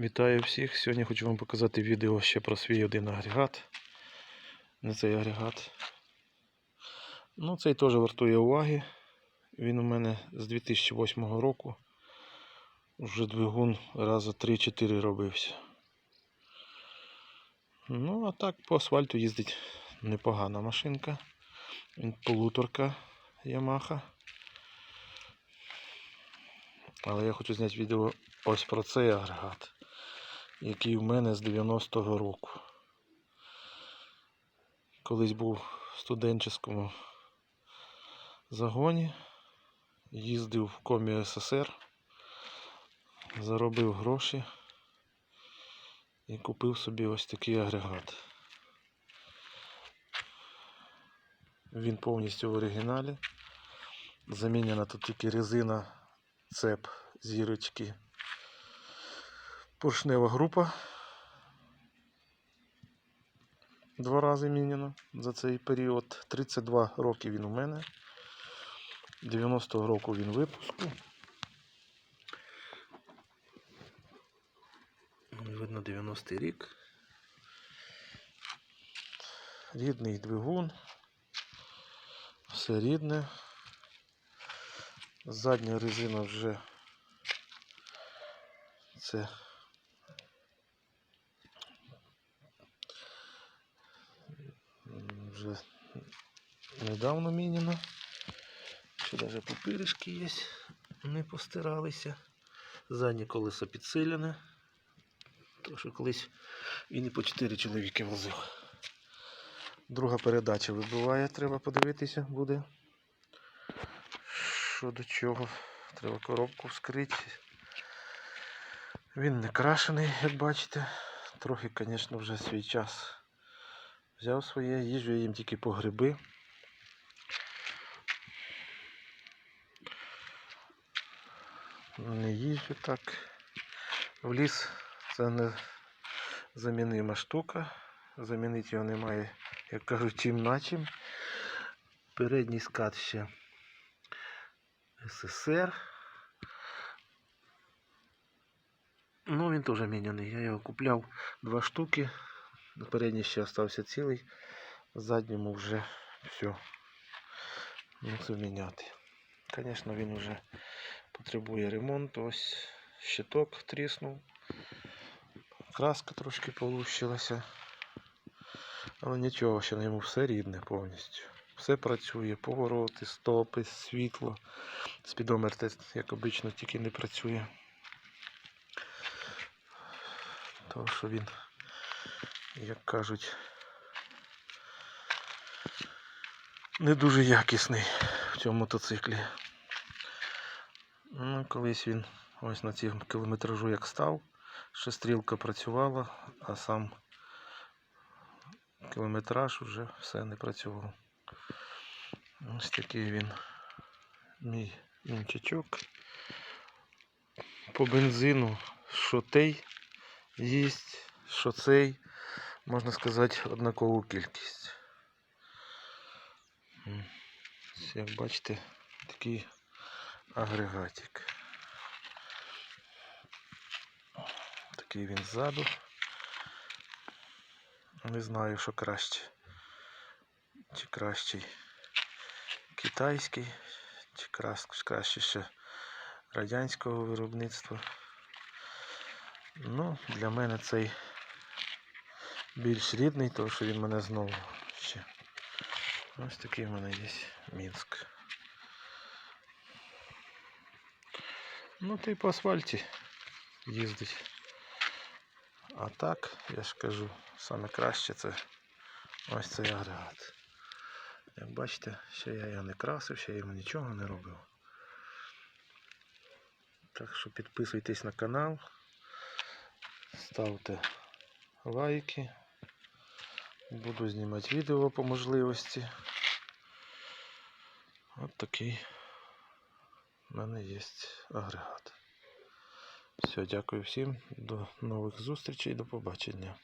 Вітаю всіх. Сьогодні хочу вам показати відео ще про свій один агрегат. Не цей агрегат. Ну, цей теж вартує уваги. Він у мене з 2008 року. Вже двигун раза 3-4 робився. Ну, а так по асфальту їздить непогана машинка. Він полуторка Yamaha. Але я хочу зняти відео ось про цей агрегат, який у мене з 90-го року. Колись був в студенческому загоні, їздив в комі СССР, заробив гроші і купив собі ось такий агрегат. Він повністю в оригіналі. Замінена тут тільки резина цеп зірочки. Поршнева група. Два рази міняно за цей період. 32 роки він у мене. 90-го року він випуску. Видно 90-й рік. Рідний двигун. Все рідне. Задня резина вже це вже недавно міняно. Ще навіть пупиришки є, не постиралися. Заднє колесо підсилене. Тому що колись він і по 4 чоловіки возив. Друга передача вибиває, треба подивитися буде що до чого. Треба коробку вскрити. Він не крашений, як бачите. Трохи, звісно, вже свій час взяв своє, їжджу я їм тільки по гриби. Не їжджу так. В ліс це не замінима штука. Замінити його немає, як кажуть, чим на чим. Передній скат ще СССР. Ну, він теж міняний. Я його купляв два штуки. Передній ще залишився цілий. Задньому вже все. Мусив міняти. Звісно, він вже потребує ремонту. Ось щиток тріснув. Краска трошки полущилася. Але нічого, ще на йому все рідне повністю. Все працює, повороти, стопи, світло. Спідометр, як обично, тільки не працює. Тому що він, як кажуть, не дуже якісний в цьому мотоциклі. Ну, колись він ось на цьому кілометражу як став, ще стрілка працювала, а сам кілометраж вже все не працював. Ось такий він мій мінчачок. По бензину, що той їсть, що цей, можна сказати, однакову кількість. Як бачите, такий агрегатик. Такий він ззаду. Не знаю, що краще. Чи кращий китайський, чи краще ще радянського виробництва. Ну, для мене цей більш рідний, тому що він мене знову ще. Ось такий в мене є Мінськ. Ну, ти по асфальті їздить. А так, я ж кажу, саме краще це ось цей агрегат. Як бачите, ще я його не красив, ще я йому нічого не робив. Так що підписуйтесь на канал, ставте лайки. Буду знімати відео по можливості. От такий в мене є агрегат. Все, дякую всім, до нових зустрічей, до побачення.